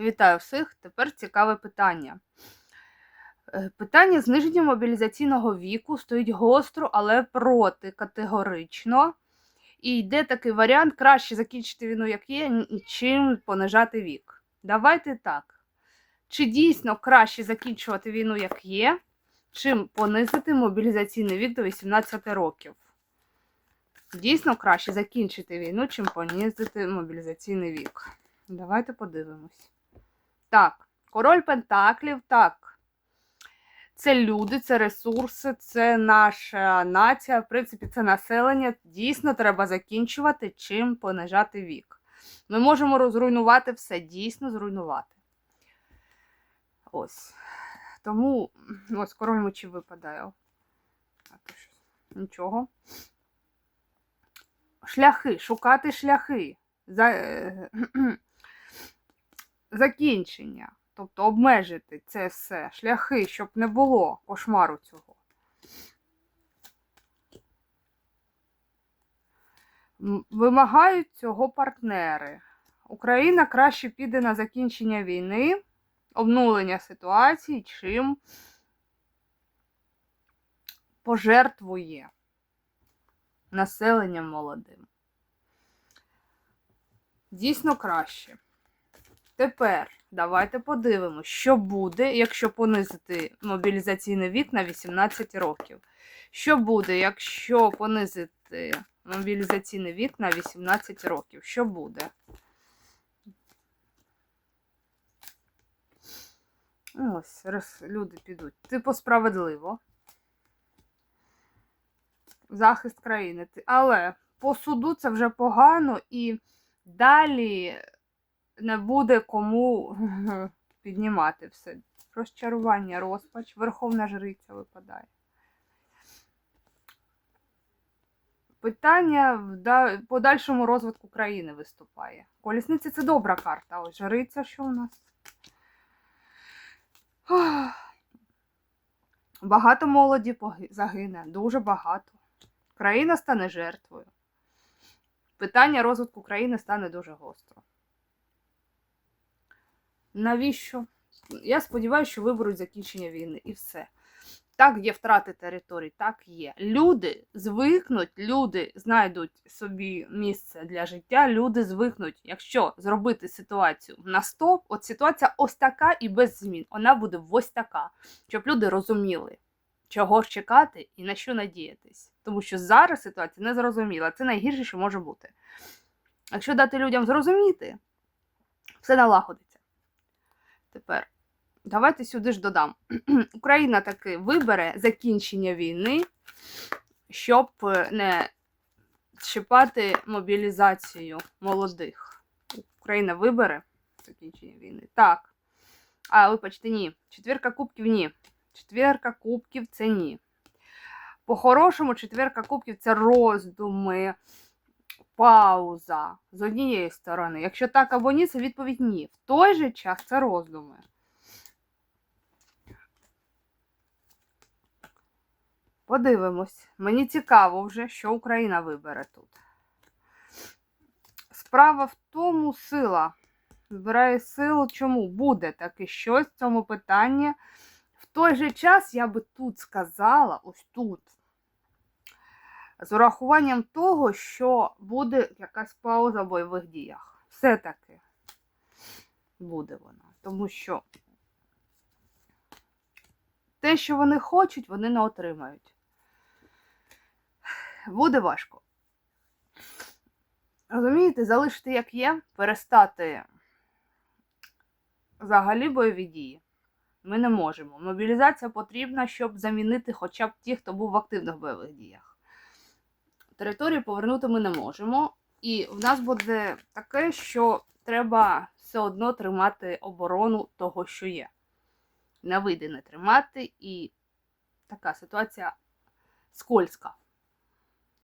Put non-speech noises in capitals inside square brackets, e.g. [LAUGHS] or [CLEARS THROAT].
Вітаю всіх! Тепер цікаве питання. Е, Питання зниження мобілізаційного віку стоїть гостро, але проти категорично. І йде такий варіант краще закінчити війну, як є, чим понижати вік. Давайте так. Чи дійсно краще закінчувати війну, як є, чим понизити мобілізаційний вік до 18 років? Дійсно краще закінчити війну, чим понизити мобілізаційний вік. Давайте подивимось. Так, король Пентаклів, так. Це люди, це ресурси, це наша нація, в принципі, це населення. Dійсно, треба закінчувати, чим понижати вік. Ми можемо розруйнувати все, дійсно зруйнувати. Ось. Тому ось король мечів випадає. А то щось. Нічого. Шляхи, шукати шляхи. За... закінчення. Тобто обмежити це все, шляхи, щоб не було кошмару цього. Вимагають цього партнери. Україна краще піде на закінчення війни, обнулення ситуації, чим пожертвує населенням молодим. Дійсно краще. Тепер давайте подивимося, що буде, якщо понизити мобілізаційний вік на 18 років. Що буде, якщо понизити мобілізаційний вік на 18 років? Що буде? Ось, раз люди підуть. Типу справедливо. Захист країни. Але по суду це вже погано і далі не буде кому [LAUGHS] піднімати все. Розчарування, розпач, верховна жриця випадає. Питання в подальшому розвитку країни виступає. Колісниця це добра карта. Ось жриця, що у нас? [SIGHS] Багато молоді загине, дуже багато. Країна стане жертвою. Питання розвитку країни стане дуже гостро. Навіщо? Я сподіваюся, що виберуть закінчення війни і все. Так, є втрати територій, так є. Люди звикнуть, люди знайдуть собі місце для життя, люди звикнуть, якщо зробити ситуацію на стоп, от ситуація ось така і без змін. Вона буде ось така, щоб люди розуміли, чого ж чекати і на що надіятись. Тому що зараз ситуація не зрозуміла. Це найгірше, що може бути. Якщо дати людям зрозуміти, все налагодиться. Тепер давайте сюди ж додам. [CLEARS THROAT] Україна таки вибере закінчення війни, щоб е, не чіпати мобілізацію молодих. Україна вибере закінчення війни. Так. А, вибачте, ні. Четвірка кубків ні. Четвірка кубків це ні. По-хорошому, четвірка кубків це роздуми, пауза з однієї сторони. Якщо так або ні, це відповідь ні. В той же час це роздуми. Подивимось. Мені цікаво вже, що Україна вибере тут. Справа в тому сила. Збирає силу, чому буде таке щось в цьому питанні. В той же час я би тут сказала, ось тут, з урахуванням того, що буде якась пауза в бойових діях. Все-таки буде вона. Тому що те, що вони хочуть, вони не отримають. Буде важко. Розумієте, залишити як є, перестати взагалі бойові дії. Ми не можемо. Мобілізація потрібна, щоб замінити хоча б ті, хто був в активних бойових діях. Територію повернути ми не можемо. І в нас буде таке, що треба все одно тримати оборону того, що є. Не вийде не тримати, і така ситуація скользка.